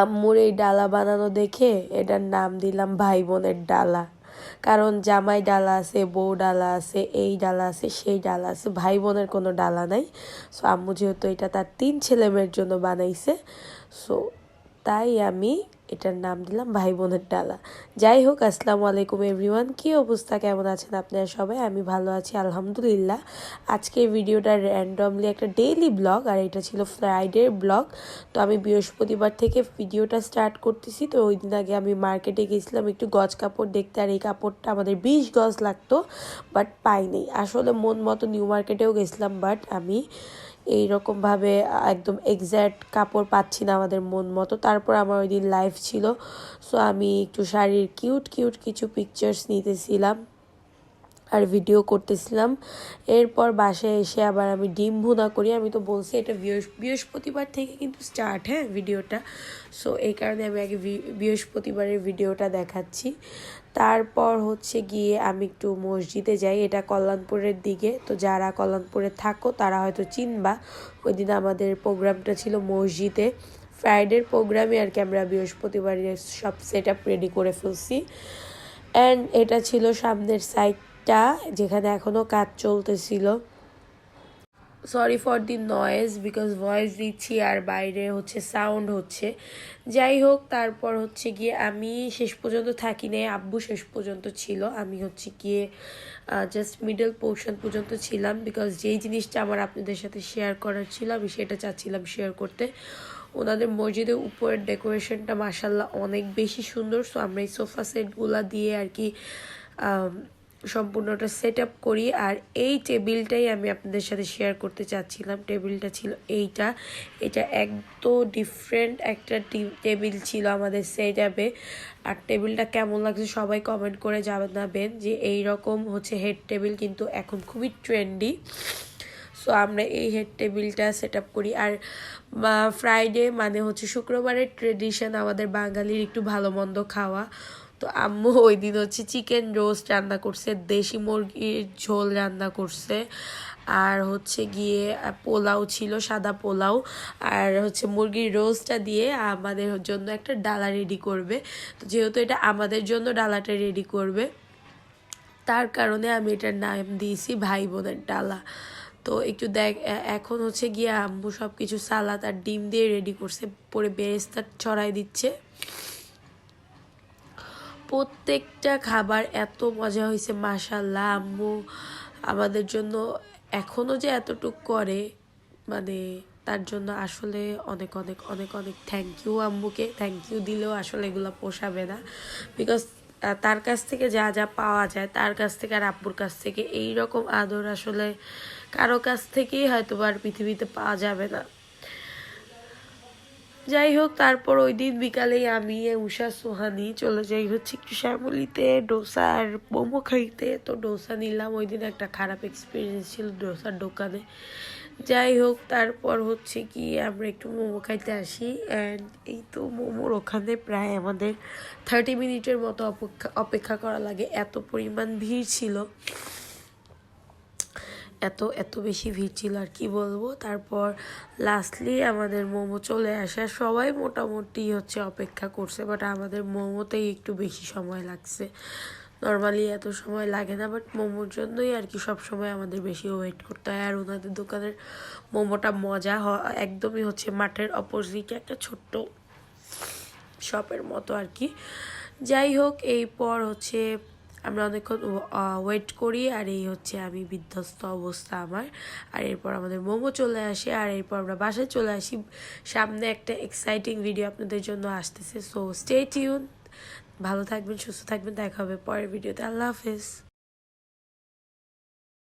আম্মুর এই ডালা বানানো দেখে এটার নাম দিলাম ভাই বোনের ডালা। কারণ জামাই ডালা আছে, বউ ডালা আছে, এই ডালা আছে, সেই ডালা আছে ভাই বোনের কোনো ডালা নাই। সো আম্মু যেহেতু এটা তার তিন ছেলেমেয়ের জন্য বানাইছে সো তাই আমি এটার নাম দিলাম ভাই বোনের ডালা। যাই হোক, আসসালামু আলাইকুম এভরিওয়ান। কী অবস্থা? কেমন আছেন আপনারা সবাই? আমি ভালো আছি, আলহামদুলিল্লাহ। আজকের ভিডিওটা র্যান্ডমলি একটা ডেইলি ব্লগ আর এটা ছিল ফ্রাইডের ব্লগ তো আমি বৃহস্পতিবার থেকে ভিডিওটা স্টার্ট করতেছি। তো ওই দিন আগে আমি মার্কেটে গেছিলাম, একটু গজ কাপড় দেখতে। আর এই কাপড়টা আমাদের বিশ গজ লাগতো বাট পাইনি। আসলে মন মতো নিউ মার্কেটেও গেছিলাম বাট আমি এইরকমভাবে একদম এক্স্যাক্ট কাপড় পাচ্ছি না আমাদের মন মতো। তারপর আমার ওই দিন লাইফ ছিল। সো আমি একটু শাড়ির কিউট কিউট কিছু পিকচার্স নিতেছিলাম। আর ভিডিও করতেছিলাম। এরপর বাসায় এসে আবার আমি ডিম ভুনা করি। আমি তো বলছি, এটা বৃহস্পতিবার থেকে কিন্তু স্টার্ট হ্যাঁ ভিডিওটা সো এই কারণে আমি আগে বৃহস্পতিবারের ভিডিওটা দেখাচ্ছি। তারপর হচ্ছে গিয়ে আমি একটু মসজিদে যাই। এটা কল্যাণপুরের দিকে। তো যারা কল্যাণপুরে থাকো, তারা হয়তো চিনবা। ওই দিন আমাদের প্রোগ্রামটা ছিল মসজিদে। ফ্রাইডের প্রোগ্রামে আর কি আমরা বৃহস্পতিবারের সব সেট আপ রেডি করে ফেলছি। অ্যান্ড এটা ছিল সামনের সাইডটা যেখানে এখনও কাজ চলতেছিল। Sorry for the noise because voice দিচ্ছি আর বাইরে হচ্ছে সাউন্ড হচ্ছে। যাই হোক, তারপর হচ্ছে গিয়ে আমি শেষ পর্যন্ত থাকি নাই, আব্বু শেষ পর্যন্ত ছিল। আমি হচ্ছে গিয়ে জাস্ট মিডল পোর্শন পর্যন্ত ছিলাম বিকজ যেই জিনিসটা আমার আপনাদের সাথে শেয়ার করার ছিল, আমি সেটা চাচ্ছিলাম শেয়ার করতে। ওনাদের মসজিদের উপরের ডেকোরেশনটা মাসাল্লাহ অনেক বেশি সুন্দর। সো আমরা এই সোফা সেটগুলা দিয়ে আর কি সম্পূর্ণটা সেট আপ করি। আর এই টেবিলটাই আমি আপনাদের সাথে শেয়ার করতে চাচ্ছিলাম। টেবিলটা ছিল এইটা। এটা একদম ডিফারেন্ট একটা টেবিল ছিল আমাদের সেট আপে আর টেবিলটা কেমন লাগছে সবাই কমেন্ট করে জানাবেন যে এই রকম হচ্ছে হেড টেবিল কিন্তু এখন খুবই ট্রেন্ডি সো আমরা এই হেড টেবিলটা সেট আপ করি। আর ফ্রাইডে মানে হচ্ছে শুক্রবারের ট্রেডিশন আমাদের বাঙালির একটু ভালো মন্দ খাওয়া। তো আম্মু ওই দিন হচ্ছে চিকেন রোস্ট রান্না করছে, দেশি মুরগির ঝোল রান্না করছে। আর হচ্ছে গিয়ে পোলাও ছিল, সাদা পোলাও। আর হচ্ছে মুরগির রোস্টটা দিয়ে আমাদের জন্য একটা ডালা রেডি করবে। তো যেহেতু এটা আমাদের জন্য ডালাটা রেডি করবে, তার কারণে আমি এটার নাম দিয়েছি ভাই বোনের ডালা। তো একটু দেখ এখন হচ্ছে গিয়ে আম্মু সব কিছু সালাদ আর ডিম দিয়ে রেডি করছে, পরে বেরেস্তার ছড়াই দিচ্ছে। প্রত্যেকটা খাবার এত মজা হয়েছে মাসাল্লাহ আম্মু। আমাদের জন্য এখনও যে এতটুক করে মানে তার জন্য আসলে অনেক অনেক অনেক অনেক থ্যাংক ইউ আম্মুকে। থ্যাংক ইউ দিলেও আসলে এগুলো পোষাবে না। বিকজ তার কাছ থেকে যা যা পাওয়া যায়, তার কাছ থেকে আর আব্বুর কাছ থেকে এই রকম আদর আসলে কারও কাছ থেকেই হয়তো আর পৃথিবীতে পাওয়া যাবে না। যাই হোক তারপর ওই দিন বিকালেই আমি উষা, সোহানি চলে যাই হচ্ছে একটু শ্যামলিতে, ডোসা আর মোমো খাইতে। তো ডোসা নিলাম। ওই দিন একটা খারাপ এক্সপিরিয়েন্স ছিল ডোসার দোকানে। যাই হোক তারপর হচ্ছে কি, আমরা একটু মোমো খাইতে আসি। অ্যান্ড এই তো মোমোর ওখানে প্রায় আমাদের থার্টি মিনিটের মতো অপেক্ষা অপেক্ষা করা লাগে। এত পরিমাণ ভিড় ছিল। এত এত বেশি ভিড় ছিল আর কি বলব। তারপর লাস্টলি আমাদের মোমো চলে আসে। সবাই মোটামুটি হচ্ছে অপেক্ষা করছে বাট আমাদের মোমোতেই একটু বেশি সময় লাগছে। নর্মালি এত সময় লাগে না বাট মোমোর জন্যই আর কি সব সময় আমাদের বেশি ওয়েট করতে হয়। আর ওনাদের দোকানের মোমোটা মজা একদমই হচ্ছে মাঠের অপোজিটে একটা ছোট্ট শপের মতো আর কি। যাই হোক, এই পর হচ্ছে আমরা অনেকক্ষণ ওয়েট করি, আর এই হচ্ছে আমি বিধ্বস্ত অবস্থা আমার। আর এরপর আমাদের মোমো চলে আসে, আর এরপর আমরা বাসায় চলে আসি। সামনে একটা এক্সাইটিং ভিডিও আপনাদের জন্য আসতেছে সো স্টে টিউন ভালো থাকবেন, সুস্থ থাকবেন, দেখা হবে পরের ভিডিওতে আল্লাহ হাফেজ।